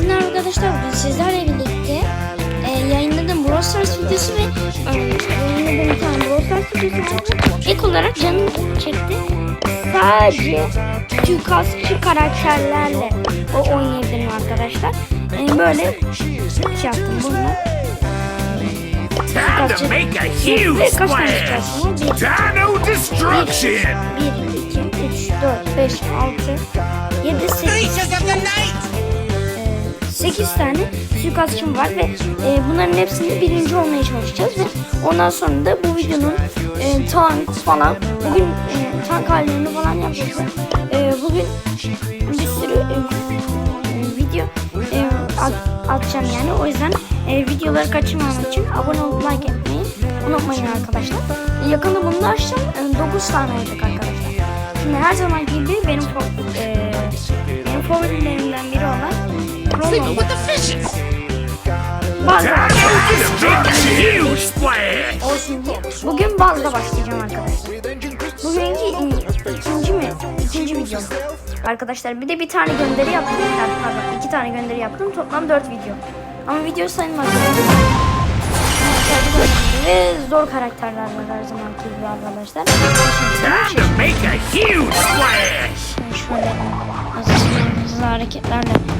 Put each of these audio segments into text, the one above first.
azından arkadaşlar bugün sizlerle birlikte e, yayınladığım Brawl Stars videosu ve e, yayınladığım bir tane Brawl Stars videosu var. İlk olarak canım çekti. Sadece suikastçı karakterlerle o oynayabilirim arkadaşlar. E, böyle şey yaptım bunu. Time to make a huge splash! Dino Destruction! 1, 2, 3, 4, 5, 6, 7, 8, 8 tane suikastçım var ve e, bunların hepsini birinci olmaya çalışacağız ve ondan sonra da bu videonun e, tank falan bugün e, tank hallerini falan yapacağız. E, bugün bir sürü e, video e, at- atacağım yani o yüzden e, videoları kaçırmamak için abone olup like etmeyi unutmayın arkadaşlar. Yakında bunu da. E, 9 tane olacak arkadaşlar. Şimdi her zaman gibi benim e, benim favorilerimden biri olan A huge splash! olsun diye. Bugün bazda başlayacağım arkadaşlar. Bugünkü ikinci mi? İkinci videom. Arkadaşlar bir de bir tane gönderi yaptım. Pardon iki tane gönderi yaptım. Toplam dört video. Ama video sayılmaz. Ve zor karakterler var her zamanki gibi arkadaşlar. Time to make a huge splash! Şimdi şöyle hızlı hareketlerle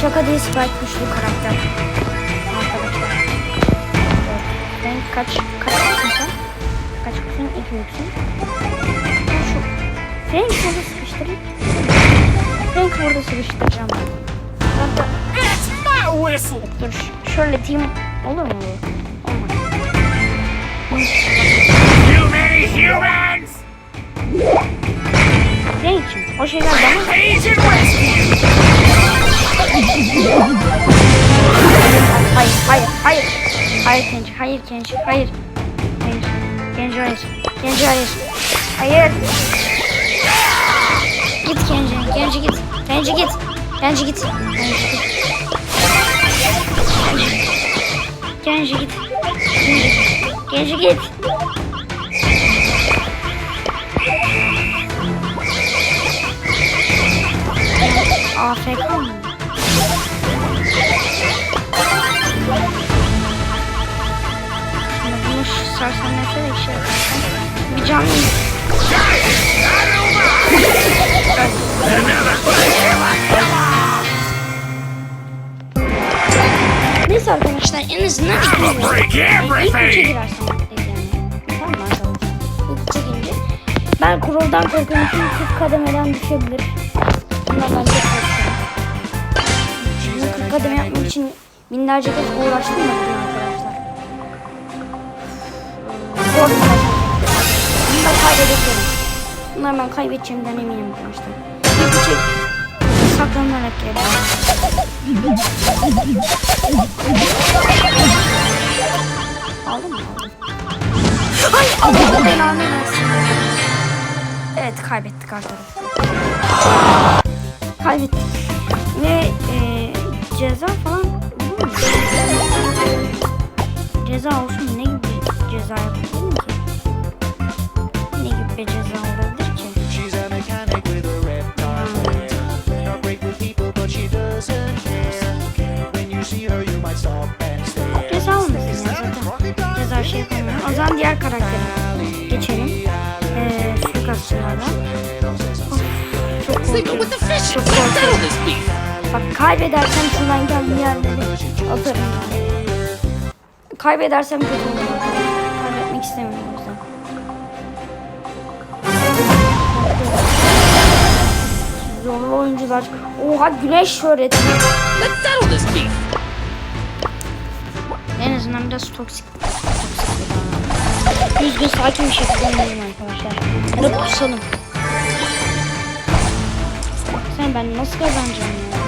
Şaka değil Spike güçlü karakter. Arkadaşlar. Ben kaç kaç sen? Kaç yüksün? İki. Ben şu Frank burada sıkıştırayım. Frank burada sıkıştıracağım. Hatta dur şöyle team olur mu? Olmaz. Too many humans! Frank'cim o şeyler bana! Hayır, hayır, hayır. Hayır Kenji, hayır Kenji, hayır. Hayır. Kenji hayır. Kenji hayır. Hayır. Git Kenji, Kenji git. Kenji git. Kenji git. Kenji git. Kenji git. Kenji git. AFK mı? Şu sersemlete de şey. Bir canlı Neyse arkadaşlar en azından ilk üçe yani. Tamam arkadaşlar? İlk üçe girince ben Crow'dan korkuyorum çünkü 40 kademeden düşebilir. Bundan ben çok korkuyorum. 40 kademe yapmak için binlerce kez uğraştım da Zor bir maç. Bunu da kaybedebilirim. Bunları ben kaybedeceğimden eminim maçta. Bir saklanarak gelelim. Aldın mı? Ay Allah belanı versin. Evet kaybettik arkadaşlar. Kaybettik. Ve e, ceza falan? Ceza olsun ne gibi ceza yapabilirim zaten. Ceza şey yapamıyorum. O zaman diğer karaktere geçelim. Eee suikastçılardan. Of, Çok korkuyorum. Çok korkuyorum. Bak kaybedersem şuradan geldiği yerleri atarım. Kaybedersem kötü olur. Kaybetmek istemiyorum. Zorlu oyuncular. Oha güneş şöhreti. Let's settle this beef! En azından biraz toksik. Düzgün sakin bir şekilde oynayalım arkadaşlar. Ya da pusalım. Sen ben nasıl kazanacağım ya?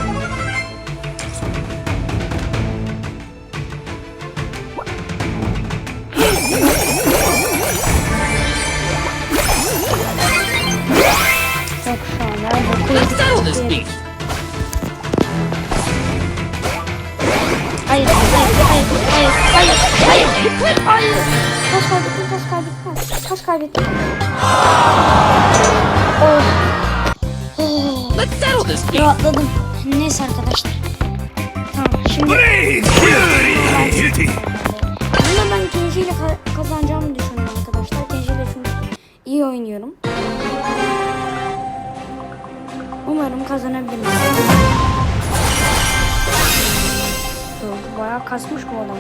Let's settle this beef. Hayır, hayır, hayır, hayır, hayır, hayır, hayır. Taş kaybettim, taş kaybettim. Oh. Oh. Let's settle this beef. Rahatladım. Neyse arkadaşlar. Tamam şimdi bunda ben Kenji ile ka- kazanacağımı düşünüyorum arkadaşlar. Kenji ile çünkü iyi oynuyorum. Umarım kazanabilirim. Dur, Bayağı kasmış bu adam.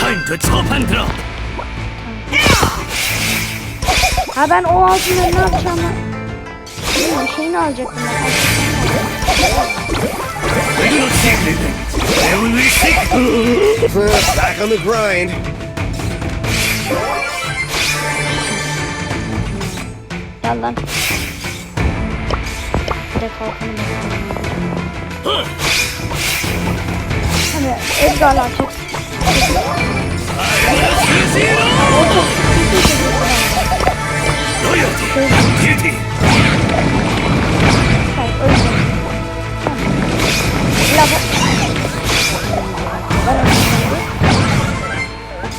Time to chop and drop. Ha ben o altınları ne yapacağımı Bilmiyorum, şeyini alacaktım ben. Back on the grind. Gel lan. Bir de kalkanı bakalım. Hadi Edgar'lar çok loyalty, duty.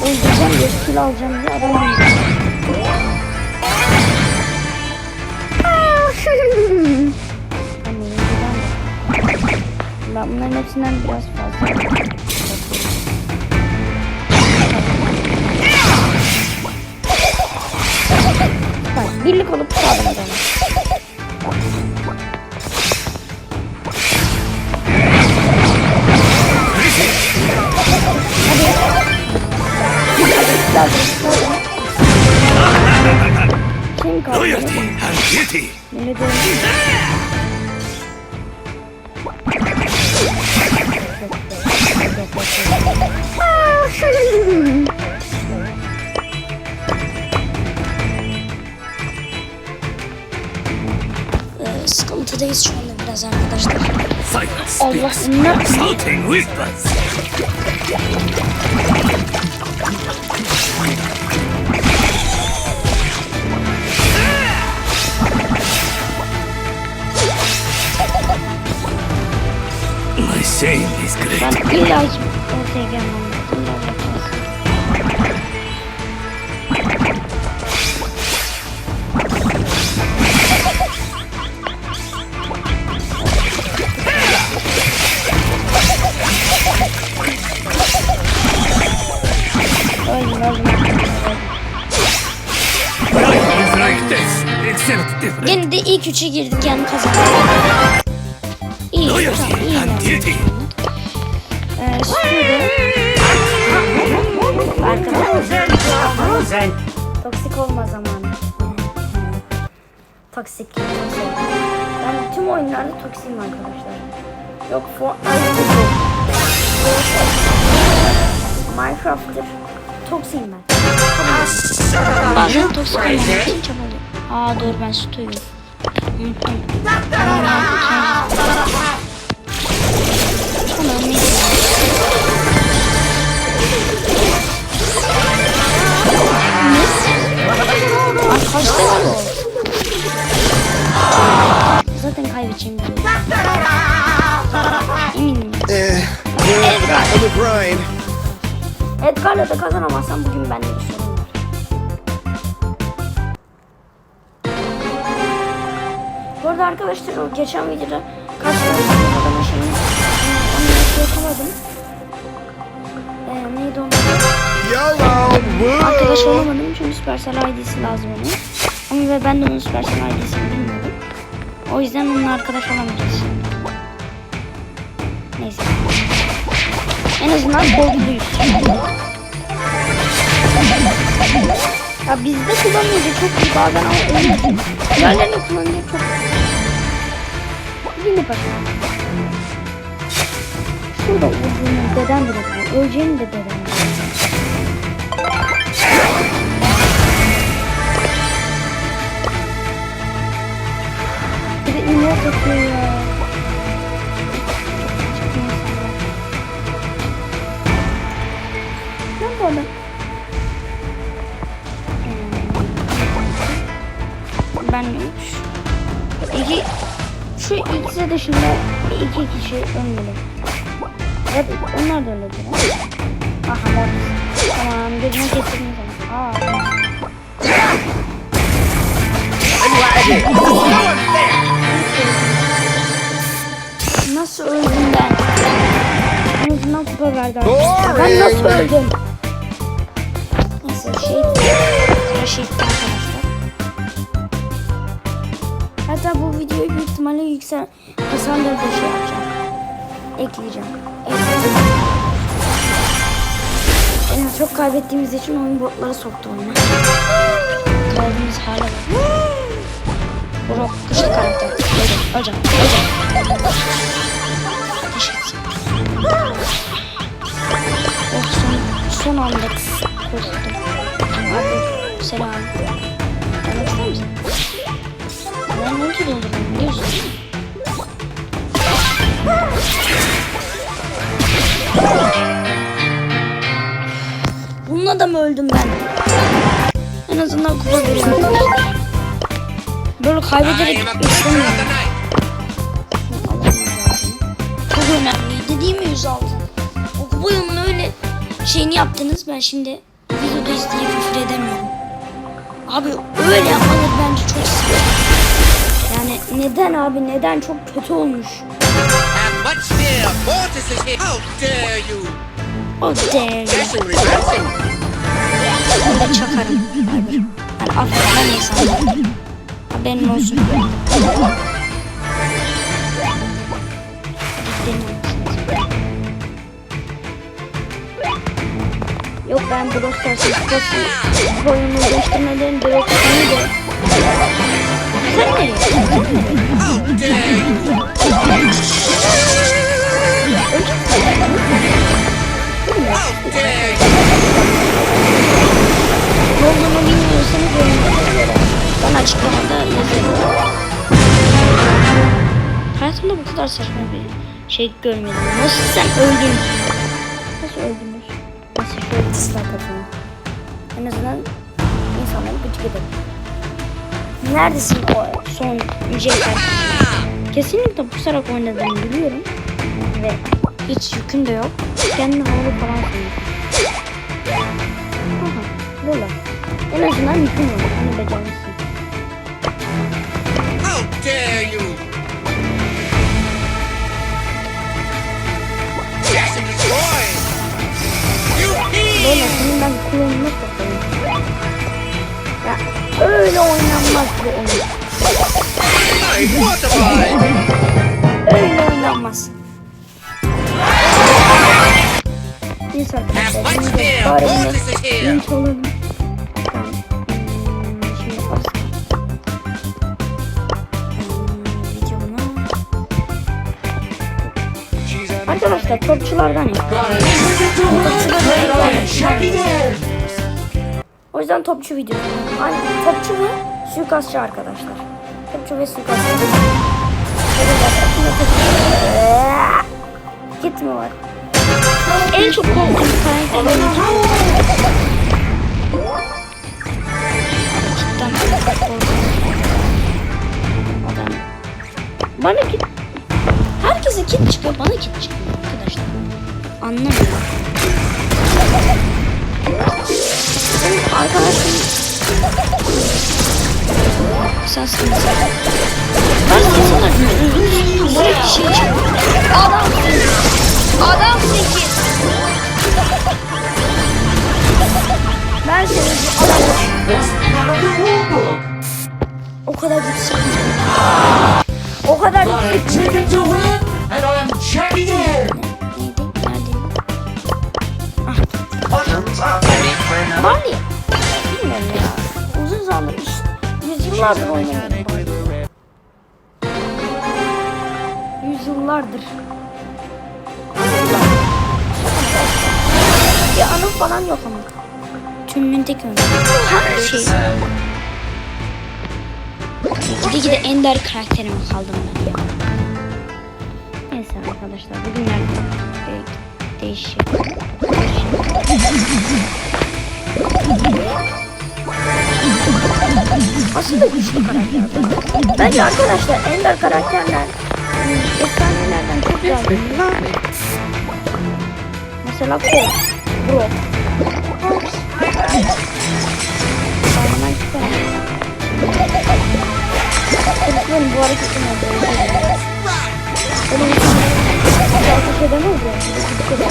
Öldüreceğim diye kill alacağım diye adam Ben bunların hepsinden biraz fazla. Arkadaşlar. Allah? Shouting whispers. My shame is great. Ben Gene de ilk üçe girdik yani kazandık. İyi, tamam, iyi. duty. Ee, şimdi arkadaşlar toksik olma zamanı. Toksik. Ben tüm oyunlarda toksiyim arkadaşlar. Yok Fortnite'dır yok. Minecraft'tır. Toksiyim ben. Bazen toksik olmamak için çabalıyorum. Aa doğru ben sütüyüm. Unuttum. Tamam kaç tane o? Zaten kaybedeceğim biliyorum. Eminim. The grind. Edgar'la da kazanamazsam bugün bende bir sorun arada arkadaşlar o geçen videoda karşılaştığım adamın şeyini onu yakaladım. Ee, neydi onun! Arkadaş olamadım çünkü Supercell ID'si lazım onun. Ama ve ben de onun Supercell ID'sini bilmiyordum. O yüzden onunla arkadaş olamayacağız şimdi. Neyse. En azından gold'luyuz. Ya bizde kullanınca çok iyi bazen ama öyle. Diğerlerinde kullanınca çok Yine bak. Şurada olduğunu dedem biliyor. Öleceğini de dedem biliyor. Bir de İğne takıyor ya. Ne? Hmm. Ben neymiş? İki, şu ikisi dışında iki kişi ölmeli. Evet, onlar da diyor. Aha, Mortis. Tamam, gözüme kestirdim sana. Aa. Nasıl öldüm ben? En azından kupa verdi. Ben nasıl öldüm? Neyse şey... Sıra şey Hatta bu videoyu büyük ihtimalle yüksel... Hasan'da da şey yapacağım. Ekleyeceğim. Ekleyeceğim. Yani çok kaybettiğimiz için oyun botları soktu oyuna. Kaldığımız hale bak. Brock güçlü karakter. Hocam, hocam, hocam. Kaybederek istemiyorum. Çok önemliydi değil mi 106? O kupa öyle şeyini yaptınız. Ben şimdi videoda izleyip küfür edemiyorum. Abi öyle yapmaları bence çok sıkıntı. Yani neden abi neden çok kötü olmuş. O değerli. De çakarım. Abi. Yani affetmem insanları. Haberin olsun. Yok ben Brawl Stars'ın kupası boyumu değiştirmelerin direkt de. Nereye? Sen nereye? Ne olduğunu bilmiyorsanız yorumlara göre. Bana açıklamada kadar saçma bir şey görmedim. Nasıl sen öldün? Nasıl öldünüz? Nasıl şöyle dislike atalım. En azından insanları gıcık edelim. Neredesin o son Joker? Kesinlikle pusarak oynadığını biliyorum. Ve hiç yükün de yok. Kendini havalı falan sanıyor. Aha, böyle. En azından yükün yok. Onu becermişsin. How dare you? Böyle heathen. senin ben kulağına sokayım. Ya öyle oynanmaz bu oyun. I'm mortified. Öyle oynanmaz. Neyse And arkadaşlar. what's Şimdi there? bari Mortis Arkadaşlar topçulardan. O yüzden topçu videosu. Hani topçu ve suikastçı arkadaşlar. Topçu ve suikastçı. Gitme var. En çok korktuğum karakter. Cidden. Bana kit... Herkese kit çıkıyor. Bana kit arkadaşlar. Anlamıyorum. Arkadaşım... Sen. Ben insanlar böyle bir şey çıkıyor. Adam Adam 8. Ben seni bir adamım. O kadar gitsin. O kadar gitsin. Bali. Bilmiyorum ya. Uzun zamandır yüzyıllardır oynamıyorum. Yüzyıllardır. Bir anı falan yok ama. Tümünün tek önü. Her şey. Gide gide ender karakterim kaldım ben. Neyse arkadaşlar bugünlerde değişik. Aslında güçlü karakter. Bence arkadaşlar ender karakterler efsanelerden çok daha. Mesela. Sağından çıkar. Çocukların bu hareketini öldürüyor. Onun için ateş edemez ya. Bir de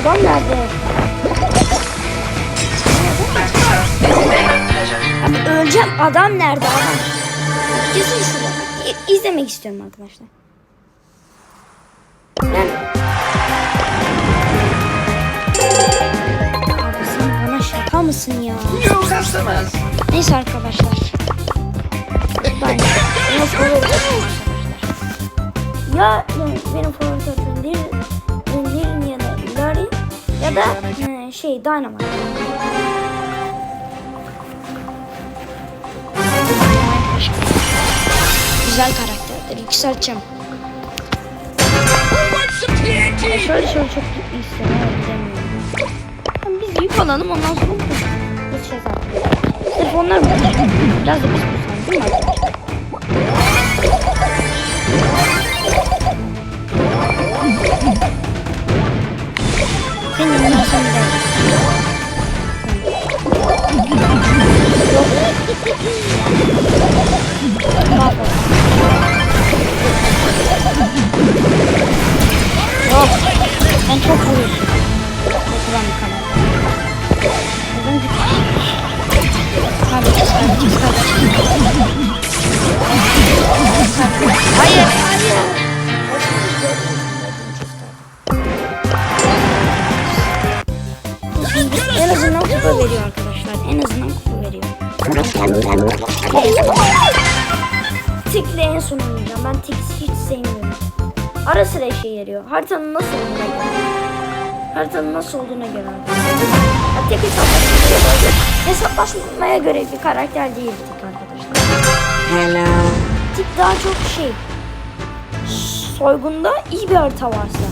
adam nerede? Abi öleceğim. Adam nerede adam? Kesin şurada. İ- izlemek istiyorum arkadaşlar. Ben... Abi sen bana şaka mısın ya? Neyse arkadaşlar. Arkadaşlar. Ya benim favorim Lil, ya da e, şey Dynamite. Güzel karakterdir. Yükselteceğim. Ya şöyle şöyle çok bilemiyorum. Tamam, biz yük alalım ondan sonra bu bu şey zaten. Sırf onlar? Biraz da biz bulsam Senin yanına sen gidelim. Yok. Sen çok vuruyorsun. Oturan bir kanal. Neden gidiyorsun? Hadi çık hadi çık hadi. Hayır. Hayır. En Tik'le en son oynayacağım. Ben Tik'i hiç sevmiyorum. Ara sıra işe yarıyor. Haritanın nasıl olduğuna göre. Haritanın nasıl olduğuna göre. Ya tek hesaplaşmaya göre, hesaplaşmaya göre bir karakter değil Tik arkadaşlar. Tik daha çok şey. Soygunda iyi bir harita varsa.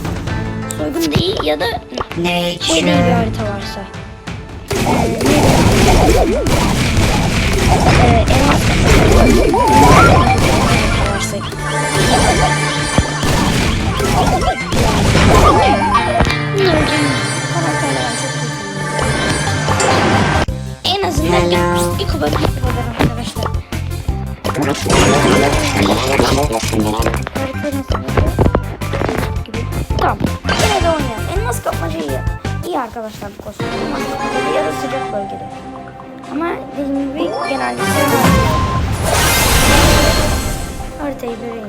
Soygunda iyi ya da böyle iyi bir harita varsa. Ee, elmas varsa. En azından ilk, ilk kupa bir kupalar arkadaşlar. Tamam. Yine de oynayalım. Elmas kapmaca iyi. İyi arkadaşlar bu kostüm. Elmas kapmaca ya da sıcak bölgede. Ama dediğim gibi genellikle haritayı böyle.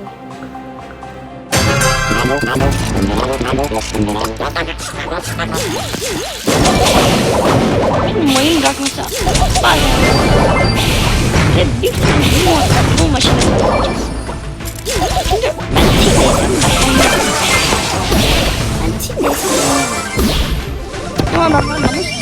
Benim mayın bırakması bazen ve bir türlü bu, bu maçını kazanacağız. Çünkü ben tildeysem ben tildeysem Ama adamlar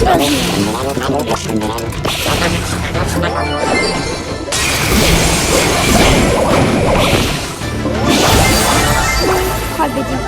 Kaybedeyim. Kaybedeyim.